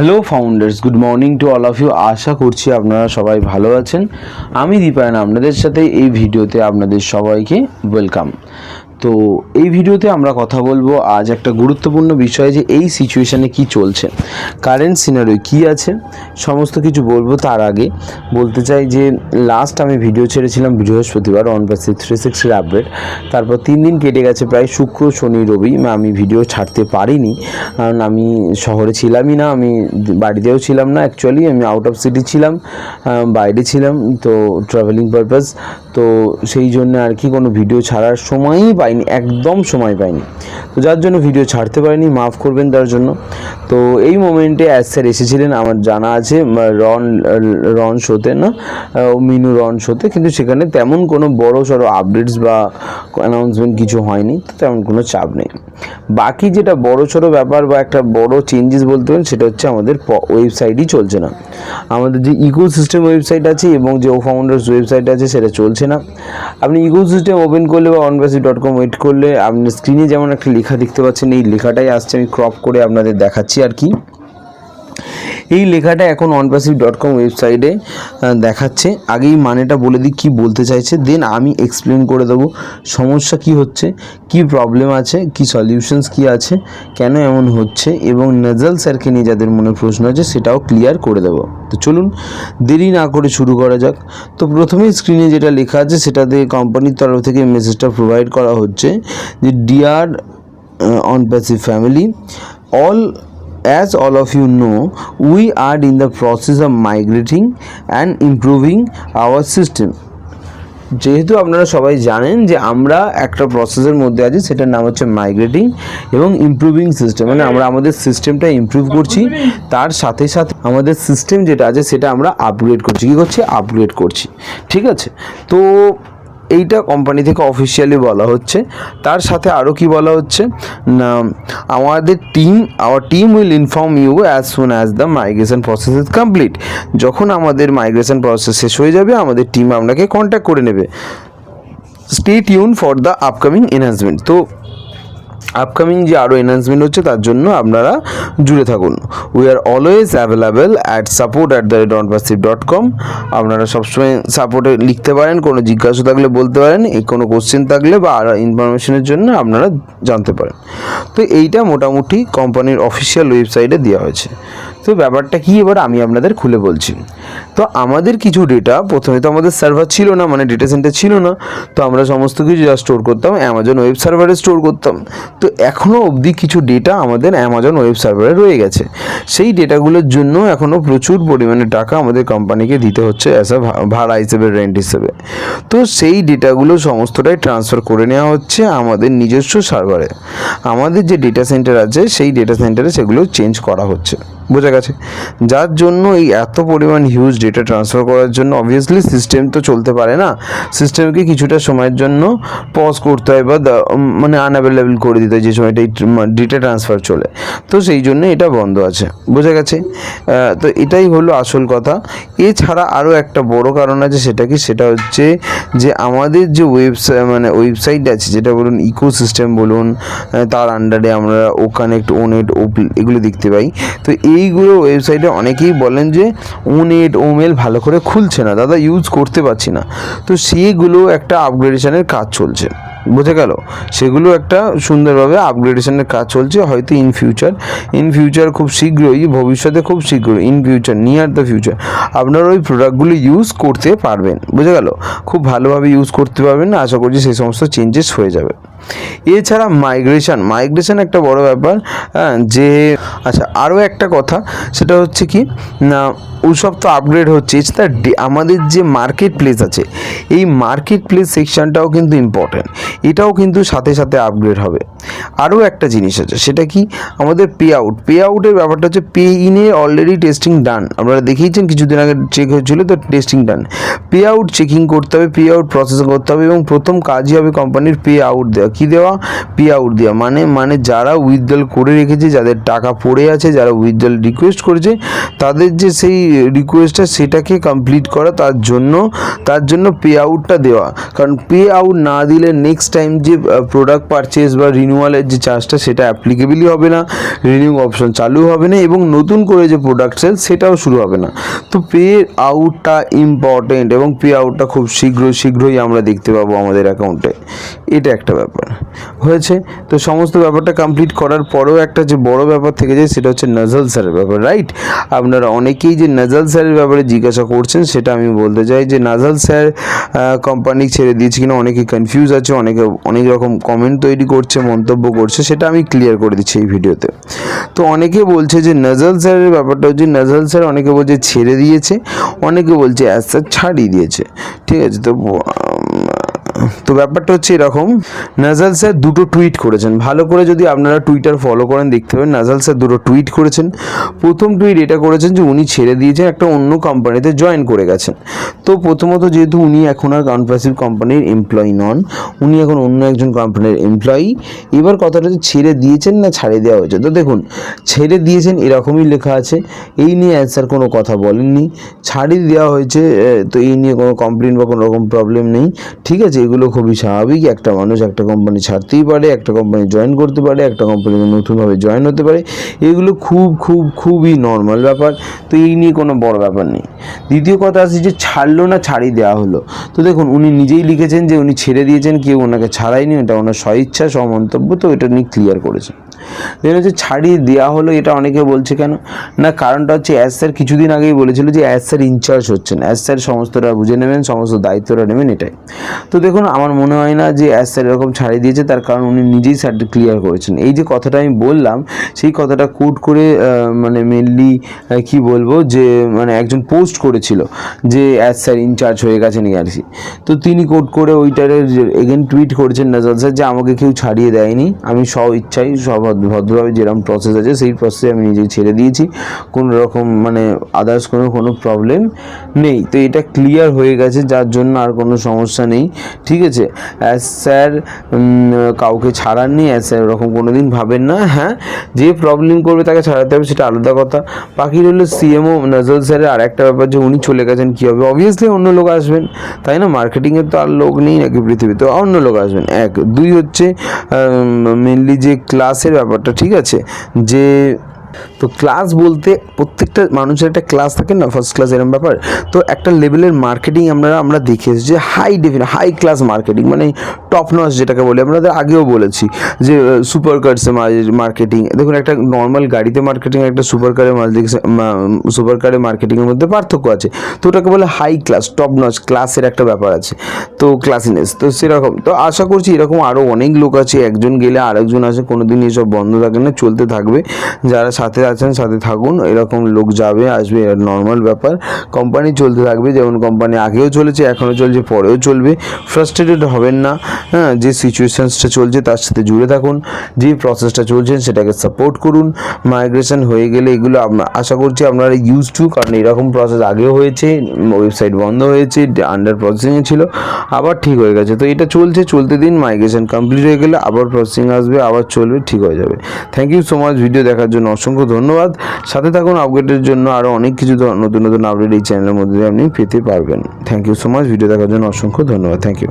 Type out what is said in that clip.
Hello founders good morning to all of you আশা করছি আপনারা সবাই ভালো আছেন। আমি দীপায়ন, আপনাদের সাথে এই ভিডিওতে আপনাদের সবাইকে ওয়েলকাম তো এই ভিডিওতে আমরা কথা বলব আজ একটা গুরুত্বপূর্ণ বিষয় যে এই সিচুয়েশানে কি চলছে কারেন্ট সিনারি কি আছে, সমস্ত কিছু বলব তার আগে। বলতে চাই যে লাস্ট আমি ভিডিও ছেড়েছিলাম বৃহস্পতিবার ওয়ান বাই সিক্স থ্রি সিক্সের আপডেট তারপর তিন দিন কেটে গেছে, প্রায় শুক্র, শনি, রবি। আমি ভিডিও ছাড়তে পারিনি, কারণ আমি শহরে ছিলামই না, আমি বাড়িতেও ছিলাম না অ্যাকচুয়ালি আমি আউট অফ সিটি ছিলাম বাইরে ছিলাম। তো ট্রাভেলিং পারপাস তো সেই জন্য আর কি কোনো ভিডিও ছাড়ার সময়ই পাইনি, একদম সময় পাইনি। তো যার জন্য ভিডিও ছাড়তে পারিনি, মাফ করবেন তার জন্য। তো এই মোমেন্টে অ্যাজ স্যার এসেছিলেন, আমার জানা আছে রন রন শোতে না মিনু রন শোতে, কিন্তু সেখানে তেমন কোনো বড় সড়ো আপডেটস বা অ্যানাউন্সমেন্ট কিছু হয়নি, তো তেমন কোনো চাপ নেই। বাকি যেটা বড় সড়ো ব্যাপার বা একটা বড় চেঞ্জেস বলতে পারেন, সেটা হচ্ছে আমাদের ওয়েবসাইটই চলছে না। আমাদের যে ইকো সিস্টেম ওয়েবসাইট আছে এবং যে ও ফাউন্ডার্স ওয়েবসাইট আছে, সেটা চলছে না। আপনি ইকো সিস্টেম ওপেন করলে বা অনবাসি ডট কম ওয়েট করলে, আপনি স্ক্রিনে যেমন একটা লেখা দেখতে পাচ্ছেন, এই লেখাটাই আসছে, আমি ক্রপ করে আপনাদের দেখাচ্ছি আর কি। এই লেখাটা এখন অনপাসিভ ডট কম ওয়েবসাইটে দেখাচ্ছে। আগেই মানেটা বলে দিই, কী বলতে চাইছে দেন আমি এক্সপ্লেন করে দেবো সমস্যা কি হচ্ছে, কি প্রবলেম আছে, কি সলিউশনস কি আছে, কেন এমন হচ্ছে, এবং নাজাল স্যারকে নিয়ে যাদের মনে প্রশ্ন আছে, সেটাও ক্লিয়ার করে দেবো। তো চলুন, দেরি না করে শুরু করা যাক। তো প্রথমেই স্ক্রিনে যেটা লেখা আছে, সেটাতে কোম্পানির তরফ থেকে মেসেজটা প্রোভাইড করা হচ্ছে যে dear passive family, all as all of you know, we are in the process of migrating and improving our system. যেহেতু আপনারা সবাই জানেন যে আমরা একটা প্রসেসের মধ্যে আছি, সেটার নাম হচ্ছে মাইগ্রেটিং এবং ইমপ্রুভিং সিস্টেম মানে আমরা আমাদের সিস্টেমটা ইমপ্রুভ করছি, তার সাথে সাথে আমাদের সিস্টেম যেটা আছে, সেটা আমরা আপগ্রেড করছি। কী করছি? আপগ্রেড করছি। ঠিক আছে? তো এইটা কোম্পানি থেকে অফিসিয়ালি বলা হচ্ছে। তার সাথে আরও কি বলা হচ্ছে? না, আমাদের team our team will inform you as soon as the migration process is complete যখন আমাদের মাইগ্রেশন প্রসেস শেষ হয়ে যাবে, আমাদের টিম আপনাকে কন্ট্যাক্ট করে নেবে। Stay tune for the upcoming enhancement তো আপকামিং যে আরও এনহান্সমেন্ট হচ্ছে, তার জন্য আপনারা জুড়ে থাকুন। We are always available at support at the rate onpassive dot com আপনারা সবসময় সাপোর্টে লিখতে পারেন, কোনো জিজ্ঞাসা থাকলে বলতে পারেন, এই কোনো কোশ্চেন থাকলে বা আর ইনফরমেশনের জন্য আপনারা জানতে পারেন। তো এইটা মোটামুটি কোম্পানির অফিসিয়াল ওয়েবসাইটে দেওয়া হয়েছে। তো ব্যাপারটা কি এবার আমি আপনাদের খুলে বলছি। তো আমাদের কিছু ডেটা প্রথমে তো আমাদের সার্ভার ছিল না মানে ডেটা সেন্টার ছিল না, তো আমরা সমস্ত কিছু যা স্টোর করতাম অ্যামাজন ওয়েব সার্ভারে স্টোর করতাম। তো এখনও অবধি কিছু ডেটা আমাদের অ্যামাজন ওয়েব সার্ভারে রয়ে গেছে। সেই ডেটাগুলোর জন্য এখনও প্রচুর পরিমাণে টাকা আমাদের কোম্পানিকে দিতে হচ্ছে অ্যাজ আ ভাড়া হিসেবে রেন্ট হিসেবে। তো সেই ডেটাগুলো সমস্তটাই ট্রান্সফার করে নেওয়া হচ্ছে আমাদের নিজস্ব সার্ভারে আমাদের যে ডেটা সেন্টার আছে, সেই ডেটা সেন্টারে সেগুলো চেঞ্জ করা হচ্ছে। বোঝা গেছে? যার জন্য এই এত পরিমাণ হিউজ ডেটা ট্রান্সফার করার জন্য অবভিয়াসলি সিস্টেম তো চলতে পারে না। সিস্টেমকে কিছুটা সময়ের জন্য পজ করতে হয় বা মানে আনঅ্যাভেলেবল করে দিতে হয় যে সময়টা এই ডেটা ট্রান্সফার চলে। তো সেই জন্য এটা বন্ধ আছে। বোঝা গেছে? তো এটাই হলো আসল কথা। এছাড়া আরও একটা বড় কারণ আছে, সেটা কি? সেটা হচ্ছে যে আমাদের যে ওয়েবসাইট মানে ওয়েবসাইট আছে, যেটা বলুন ইকো সিস্টেম বলুন তার আন্ডারে আমরা ও কানেক্ট ও নেট ও এগুলো দেখতে পাই। তো এইগুলো ওয়েবসাইটে অনেকেই বলেন যে ও নেট ও ভালো করে খুলছে না। দাদা ইউজ করতে পারছি না। তো সেগুলো একটা আপগ্রেডেশনের কাজ চলছে। বোঝা গেল? সেগুলো একটা সুন্দরভাবে আপগ্রেডেশনের কাজ চলছে, হয়তো ইন ফিউচার ইন ফিউচার খুব শীঘ্রই, ভবিষ্যতে খুব শীঘ্রই in future near the future আপনারা ওই প্রোডাক্টগুলো ইউজ করতে পারবেন, বুঝে গেল? খুব ভালোভাবে ইউজ করতে পারবেন আশা করছি সেই সমস্ত চেঞ্জেস হয়ে যাবে। এছাড়া মাইগ্রেশন মাইগ্রেশন একটা বড় ব্যাপার হ্যাঁ, যে আচ্ছা আরও একটা কথা সেটা হচ্ছে কি না ওসব তো আপগ্রেড হচ্ছে এছাড়া আমাদের যে মার্কেট প্লেস আছে এই মার্কেট প্লেস সেকশনটাও কিন্তু ইম্পর্ট্যান্ট এটাও কিন্তু সাথে সাথে আপগ্রেড হবে। আরও একটা জিনিস আছে সেটা কি আমাদের পে আউট পে আউটের ব্যাপারটা হচ্ছে পে ইনে অলরেডি টেস্টিং ডান আপনারা দেখিয়েছেন কিছুদিন আগে চেক হয়েছিল তো testing done pay out checking করতে হবে পে আউট প্রসেস করতে হবে এবং প্রথম কাজই হবে কোম্পানির পে আউট দেওয়া। কী দেওয়া? পে আউট দেওয়া। মানে মানে যারা উইথড্রল করে রেখেছে, যাদের টাকা পড়ে আছে, যারা উইথড্রল রিকোয়েস্ট করেছে, তাদের যে সেই রিকোয়েস্টটা সেটাকে কমপ্লিট করা তার জন্য তার জন্য পে আউটটা দেওয়া। কারণ পে আউট না দিলে নেক্সট টাইম যে প্রোডাক্ট পারচেস বা রিনিউয়ালের যে চার্জটা সেটা অ্যাপ্লিকেবলই হবে না রিনিউ অপশন চালু হবে না, এবং নতুন করে যে প্রোডাক্ট সেল সেটাও শুরু হবে না। তো পে আউটটা ইম্পর্টেন্ট এবং পে আউটটা খুব শীঘ্র, শীঘ্রই আমরা দেখতে পাবো আমাদের অ্যাকাউন্টে এটা একটা ব্যাপার। হয়েছে? তো সমস্ত ব্যাপারটা কমপ্লিট করার পরেও একটা যে বড় ব্যাপার থেকে যায়, সেটা হচ্ছে নাজাল স্যারের ব্যাপার রাইট আপনারা অনেকেই যে নাজাল স্যারের ব্যাপারে জিজ্ঞাসা করছেন, সেটা আমি বলতে চাই যে নাজাল স্যার কোম্পানি ছেড়ে দিয়েছে কিনা, অনেকে কনফিউজ আছে, অনেকে অনেক রকম কমেন্ট তৈরি করছে, মন্তব্য করছে, সেটা আমি ক্লিয়ার করে দিচ্ছি এই ভিডিওতে। তো অনেকে বলছে যে নাজাল স্যারের ব্যাপারটা হচ্ছে নাজাল স্যার অনেকে বলছে ছেড়ে দিয়েছে, অনেকে বলছে অ্যাজ ছাড়িয়ে দিয়েছে। ঠিক আছে, তো তো ব্যাপারটা হচ্ছে এরকম, নাজাল স্যার দুটো টুইট করেছেন। ভালো করে যদি আপনারা টুইটার ফলো করেন, দেখতে পাবেন নাজাল স্যার দুটো টুইট করেছেন। প্রথম টুইট এটা করেছেন যে উনি ছেড়ে দিয়েছেন, একটা অন্য কোম্পানিতে জয়েন করে গেছেন। তো প্রথমত যেহেতু উনি এখন আর কনফাসিভ কোম্পানির এমপ্লয়ি নন, উনি এখন অন্য একজন কোম্পানির এমপ্লয়ি এবার কথাটা হচ্ছে ছেড়ে দিয়েছেন না ছাড়িয়ে দেওয়া হয়েছে? তো দেখুন, ছেড়ে দিয়েছেন এরকমই লেখা আছে, এই নিয়ে স্যার কোনো কথা বলেননি। ছাড়িয়ে দেওয়া হয়েছে তো এই নিয়ে কোনো কমপ্লেন বা কোনো রকম প্রবলেম নেই। ঠিক আছে এগুলো খুবই স্বাভাবিক। একটা মানুষ একটা কোম্পানি ছাড়তেই পারে, একটা কোম্পানি জয়েন করতে পারে, একটা কোম্পানিতে নতুনভাবে জয়েন হতে পারে। এগুলো খুব খুব, খুবই নর্মাল ব্যাপার। তো এই নিয়ে কোনো বড় ব্যাপার নেই। দ্বিতীয় কথা আছে যে ছাড়লো না ছাড়ি দেওয়া হলো। তো দেখুন, উনি নিজেই লিখেছেন যে উনি ছেড়ে দিয়েছেন, কেউ ওনাকে ছাড়ায়নি এটা ওনার স্বইচ্ছা স্বমন্তব্য তো এটা নিয়ে ক্লিয়ার করেছেন। দেন হচ্ছে ছাড়িয়ে দেওয়া হলো, এটা অনেকে বলছে কেন? না, কারণটা হচ্ছে অ্যাজ স্যার কিছুদিন আগেই বলেছিল যে অ্যাজ স্যার ইনচার্জ হচ্ছেন। অ্যাজ স্যার সমস্তটা বুঝে নেবেন, সমস্ত দায়িত্বটা নেবেন এটাই। তো দেখুন, আমার মনে হয় না যে অ্যাজ স্যার এরকম ছাড়িয়ে দিয়েছে, তার কারণ উনি নিজেই স্যারটা ক্লিয়ার করেছেন। এই যে কথাটা আমি বললাম, সেই কথাটা কোট করে মানে মেনলি কি বলব, যে মানে একজন পোস্ট করেছিল যে অ্যাজ স্যার ইনচার্জ হয়ে গেছেন ইয়ারসি তো তিনি কোট করে ওইটার এগেন টুইট করেছেন নাজাল স্যার যে আমাকে কেউ ছাড়িয়ে দেয়নি, আমি স্ব ইচ্ছাই, সব ভদ্রভাবে যেরকম প্রসেস আছে, সেই প্রসেসে আমি নিজেই ছেড়ে দিয়েছি। কোনো রকম মানে আদার্স কোনো কোনো প্রবলেম নেই। তো এটা ক্লিয়ার হয়ে গেছে, যার জন্য আর কোনো সমস্যা নেই। ঠিক আছে? অ্যাজ স্যার কাউকে ছাড়াননি অ্যাজ স্যার ওরকম কোনো দিন ভাবেন না। হ্যাঁ? যে প্রবলেম করবে তাকে ছাড়াতে হবে, সেটা আলাদা কথা। বাকি রইল সিএমও নজরুল স্যারের আর একটা ব্যাপার যে উনি চলে গেছেন কী হবে? অবভিয়াসলি অন্য লোক আসবেন। তাই না? মার্কেটিংয়ের তো আর লোক নেই নাকি পৃথিবীতে? অন্য লোক আসবেন। এক। দুই হচ্ছে মেনলি যে ক্লাসের ব্যাপারটা ঠিক আছে? যে তো ক্লাস বলতে প্রত্যেকটা মানুষের একটা ক্লাস থাকে না ফার্স্ট ক্লাস এরকম ব্যাপার। তো একটা লেভেলের মার্কেটিং আমরা আমরা দেখে এসেছি যে high definition high class marketing মানে টপ নচ যেটাকে বলি, আমরা আগেও বলেছি যে সুপার কার্সে মার্কেটিং দেখুন, একটা নর্মাল গাড়িতে মার্কেটিং একটা সুপার কারের সুপার কারের মার্কেটিংয়ের মধ্যে পার্থক্য আছে। তো ওটাকে বলে হাই ক্লাস টপ নচ ক্লাসের একটা ব্যাপার আছে। তো ক্লাসিনেস তো সেরকম। তো আশা করছি এরকম আরও অনেক লোক আছে, একজন গেলে আরেকজন আসে কোনো দিন এসব বন্ধ থাকে না, চলতে থাকবে। যারা সাথে আছেন, সাথে থাকুন, এরকম লোক যাবে, আসবে নর্মাল ব্যাপার। কোম্পানি চলতে থাকবে, যেমন কোম্পানি আগেও চলেছে, এখনও চলছে, পরেও চলবে। ফ্রাস্ট্রেটেড হবেন না হ্যাঁ যে সিচুয়েশানসটা চলছে, তার সাথে জুড়ে থাকুন, যে প্রসেসটা চলছে সেটাকে সাপোর্ট করুন। মাইগ্রেশন হয়ে গেলে এগুলো আশা করছি আপনারা ইউজ টু কারণ এরকম প্রসেস আগেও হয়েছে ওয়েবসাইট বন্ধ হয়েছে আন্ডার প্রসেসিংয়ে ছিল, আবার ঠিক হয়ে গেছে। তো এটা চলছে, চলতে দিন মাইগ্রেশন কমপ্লিট হয়ে গেলে আবার প্রসেসিং আসবে, আবার চলবে, ঠিক হয়ে যাবে। Thank you so much video দেখার জন্য অসংখ্য ধন্যবাদ। সাথে থাকুন আপডেটের জন্য আরও অনেক কিছু নতুন নতুন আপডেট এই চ্যানেলের মধ্যে আপনি পেতে পারবেন। Thank you so much video দেখার জন্য অসংখ্য ধন্যবাদ। Thank you